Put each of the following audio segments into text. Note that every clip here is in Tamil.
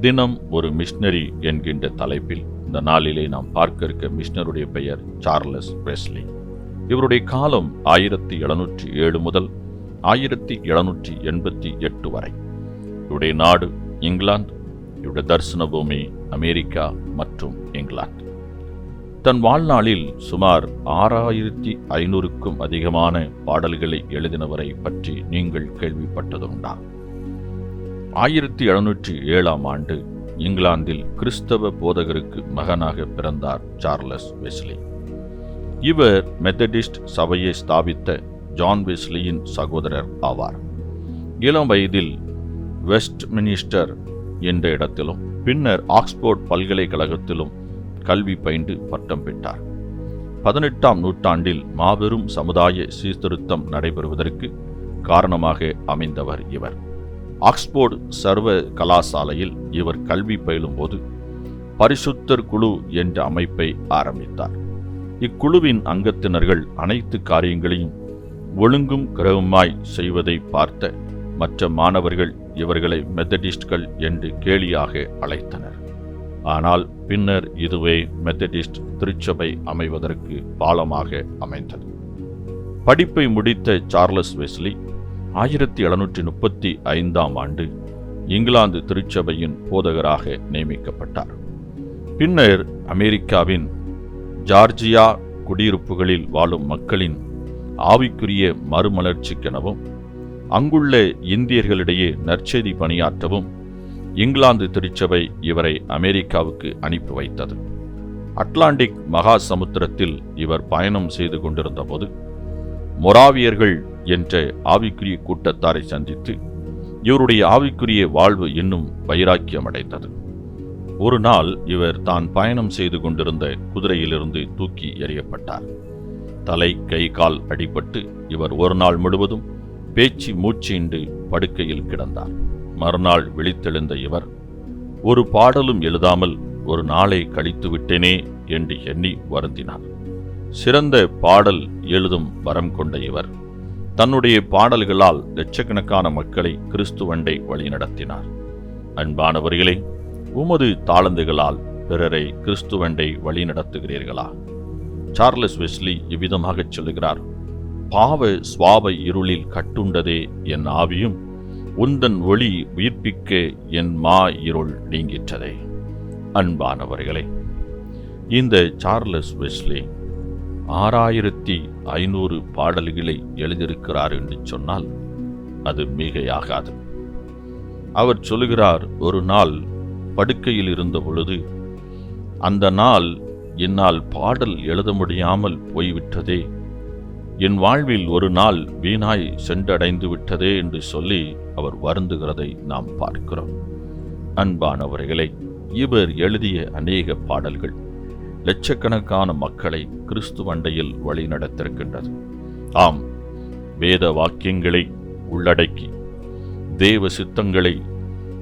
தினம் ஒரு மிஷனரி என்கின்ற தலைப்பில் இந்த நாளிலே நாம் பார்க்க இருக்க மிஷனருடைய பெயர் சார்லஸ் வெஸ்லி இவருடைய காலம் ஆயிரத்தி எழுநூற்றி ஏழு முதல் ஆயிரத்தி எழுநூற்றி எண்பத்தி எட்டு வரை. இவருடைய நாடு இங்கிலாந்து இவருடைய தரிசன பூமி அமெரிக்கா மற்றும் இங்கிலாந்து. தன் வாழ்நாளில் சுமார் ஆறாயிரத்தி ஐநூறுக்கும் அதிகமான பாடல்களை எழுதினவரை பற்றி நீங்கள் கேள்விப்பட்டதுண்டா? ஆயிரத்தி எழுநூற்றி ஏழாம் ஆண்டு இங்கிலாந்தில் கிறிஸ்தவ போதகருக்கு மகனாக பிறந்தார் சார்லஸ் வெஸ்லி. இவர் மெத்தடிஸ்ட் சபையை ஸ்தாபித்த ஜான் வெஸ்லியின் சகோதரர் ஆவார். இளம் வயதில் வெஸ்ட் மினிஸ்டர் என்ற இடத்திலும் பின்னர் ஆக்ஸ்போர்ட் பல்கலைக்கழகத்திலும் கல்வி பயின்று பட்டம் பெற்றார். பதினெட்டாம் நூற்றாண்டில் மாபெரும் சமுதாய சீர்திருத்தம் நடைபெறுவதற்கு காரணமாக அமைந்தவர் இவர். ஆக்ஸ்போர்டு சர்வ கலாசாலையில் இவர் கல்வி பயிலும்போது பரிசுத்தர் குழு என்ற அமைப்பை ஆரம்பித்தார். இக்குழுவின் அங்கத்தினர்கள் அனைத்து காரியங்களையும் ஒழுங்கும் கிரகமாய் செய்வதை பார்த்த மற்ற மாணவர்கள் இவர்களை மெத்தடிஸ்ட்கள் என்று கேலியாக அழைத்தனர். ஆனால் பின்னர் இதுவே மெத்தடிஸ்ட் திருச்சபை அமைவதற்கு பாலமாக அமைந்தது. படிப்பை முடித்த சார்லஸ் வெஸ்லி ஆயிரத்தி எழுநூற்றி முப்பத்தி ஐந்தாம் ஆண்டு இங்கிலாந்து திருச்சபையின் போதகராக நியமிக்கப்பட்டார். பின்னர் அமெரிக்காவின் ஜார்ஜியா குடியிருப்புகளில் வாழும் மக்களின் ஆவிக்குரிய மறுமலர்ச்சிக்கெனவும் அங்குள்ள இந்தியர்களிடையே நற்செய்தி பணியாற்றவும் இங்கிலாந்து திருச்சபை இவரை அமெரிக்காவுக்கு அனுப்பி வைத்தது. அட்லாண்டிக் மகா சமுத்திரத்தில் இவர் பயணம் செய்து கொண்டிருந்தபோது மொராவியர்கள் என்ற ஆவிக்குரிய கூட்டத்தாரை சந்தித்து இவருடைய ஆவிக்குரிய வாழ்வு இன்னும் வைராக்கியம் அடைந்தது ஒரு நாள் இவர் தான் பயணம் செய்து கொண்டிருந்த குதிரையிலிருந்து தூக்கி எறியப்பட்டார். தலை கை கால் அடிபட்டு இவர் ஒரு நாள் முழுவதும் பேச்சு மூச்சின்றி படுக்கையில் கிடந்தார். மறுநாள் விழித்தெழுந்த இவர் ஒரு பாடலும் எழுதாமல் ஒரு நாளை கழித்து விட்டேனே என்று எண்ணி வருந்தினார். சிறந்த பாடல் எழுதும் வரம் கொண்ட இவர். தன்னுடைய பாடல்களால் லட்சக்கணக்கான மக்களை கிறிஸ்துவண்டை வழிநடத்தினார் அன்பானவர்களே உமது தாளந்துகளால் பிறரை கிறிஸ்துவண்டை வழிநடத்துகிறீர்களா சார்லஸ் வெஸ்லி இவ்விதமாகச் சொல்லுகிறார் பாவ சுவாப இருளில் கட்டுண்டதே என் ஆவியும் உந்தன் ஒளி உயிர்ப்பிக்க என் மா இருள் நீங்கிற்றதே. அன்பானவர்களே இந்த சார்லஸ் வெஸ்லி ஆறாயிரத்தி ஐநூறு பாடல்களை எழுதியிருக்கிறார் என்று சொன்னால் அது மிகையாகாது. அவர் சொல்லுகிறார் ஒரு நாள் படுக்கையில் இருந்த பொழுது அந்த நாள் என்னால் பாடல் எழுத முடியாமல் போய்விட்டதே. என் வாழ்வில் ஒரு நாள் வீணாய் சென்றடைந்து விட்டதே என்று சொல்லி அவர் வருந்துகிறதை நாம் பார்க்கிறோம். அன்பானவர்களை இவர் எழுதிய அநேக பாடல்கள். லட்சக்கணக்கான மக்களை கிறிஸ்துவண்டையில் வழிநடத்திருக்கின்றது ஆம் வேத வாக்கியங்களை உள்ளடக்கி தேவ சித்தங்களை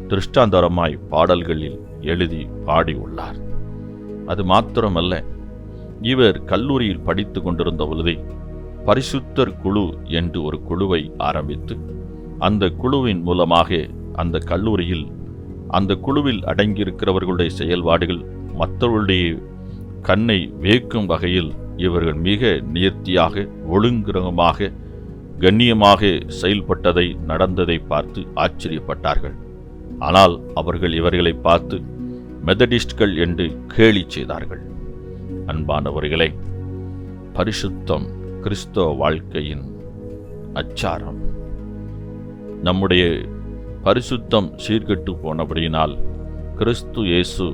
திருஷ்டாந்தரமாய் பாடல்களில் எழுதி பாடியுள்ளார். அது மாத்திரமல்ல இவர் கல்லூரியில் படித்து கொண்டிருந்த பொழுதே பரிசுத்தர் குழு என்று ஒரு குழுவை ஆரம்பித்து அந்த குழுவின் மூலமாக அந்த கல்லூரியில் அந்த குழுவில் அடங்கியிருக்கிறவர்களுடைய செயல்பாடுகள் மற்றவர்களுடைய கண்ணை வேக்கும் வகையில் இவர்கள் மிக நேர்த்தியாக ஒழுங்குரகமாக கண்ணியமாக செயல்பட்டதை நடந்ததை பார்த்து ஆச்சரியப்பட்டார்கள். ஆனால் அவர்கள் இவர்களை பார்த்து மெதடிஸ்ட்கள் என்று கேலி செய்தார்கள். அன்பானவர்களே பரிசுத்தம் கிறிஸ்தவ வாழ்க்கையின் அச்சாரம். நம்முடைய பரிசுத்தம் சீர்கெட்டு போனபடியினால் கிறிஸ்து இயேசு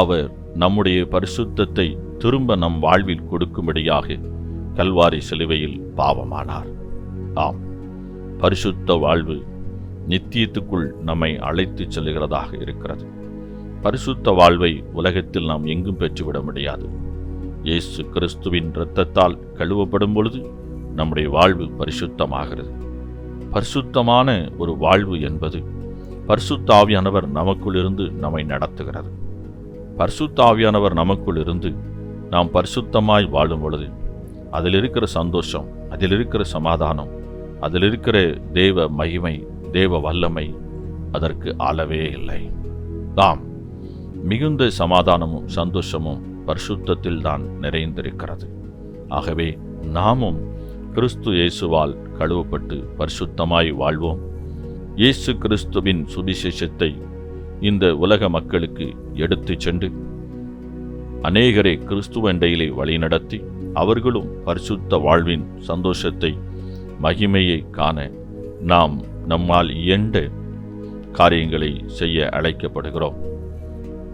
அவர் நம்முடைய பரிசுத்தத்தை திரும்ப நம் வாழ்வில் கொடுக்கும்படியாக கல்வாரி சிலுவையில் பாவமானார். ஆம். பரிசுத்த வாழ்வு நித்தியத்துக்குள் நம்மை அழைத்துச் செல்கிறதாக இருக்கிறது. பரிசுத்த வாழ்வை உலகத்தில் நாம் எங்கும் பெற்றுவிட முடியாது. இயேசு கிறிஸ்துவின் இரத்தத்தால் கழுவப்படும் பொழுது நம்முடைய வாழ்வு பரிசுத்தமாகிறது. பரிசுத்தமான ஒரு வாழ்வு என்பது பரிசுத்தாவியானவர் நமக்குள்ளிருந்து நமக்குள் இருந்து நம்மை நடத்துகிறது. பரிசுத்த ஆவியானவர் நமக்குள் இருந்து நாம் பரிசுத்தமாய் வாழும் பொழுது அதில் இருக்கிற சந்தோஷம் அதில் இருக்கிற சமாதானம் அதில் இருக்கிற தேவ மகிமை தேவ வல்லமை அதற்கு அளவே இல்லை. தாம் மிகுந்த சமாதானமும் சந்தோஷமும் பரிசுத்தத்தில் தான் நிறைந்திருக்கிறது. ஆகவே நாமும் கிறிஸ்து இயேசுவால் கழுவப்பட்டு பரிசுத்தமாய் வாழ்வோம். இயேசு கிறிஸ்துவின் சுவிசேஷத்தை இந்த உலக மக்களுக்கு எடுத்துச் சென்று அநேகரை கிறிஸ்துவண்டையிலே வழிநடத்தி அவர்களும் பரிசுத்த வாழ்வின் சந்தோஷத்தை மகிமையை காண நாம் நம்மால் இயன்ற காரியங்களை செய்ய அழைக்கப்படுகிறோம்.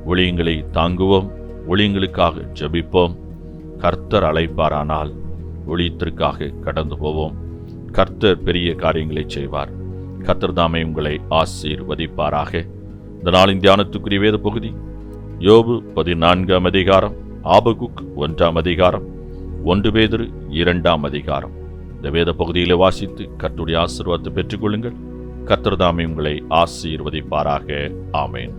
ஒளியங்களை தாங்குவோம் ஒளியங்களுக்காக ஜெபிப்போம். கர்த்தர் அழைப்பாரானால் ஒளியத்திற்காக கடந்து போவோம். கர்த்தர் பெரிய காரியங்களை செய்வார். கர்த்தர் தாமே உங்களை ஆசீர்வதிப்பாராக. இந்த நாளின் தியானத்துக்குரிய வேத பகுதி யோபு பதினான்காம் அதிகாரம் ஆபகுக் ஒன்றாம் அதிகாரம் ஒன்று பேதரு இரண்டாம் அதிகாரம். இந்த வேத பகுதியில் வாசித்து கர்த்தருடைய ஆசீர்வாதத்தை பெற்றுக்கொள்ளுங்கள். கர்த்தர் உங்களை ஆசீர்வதிப்பாராக. ஆமேன்.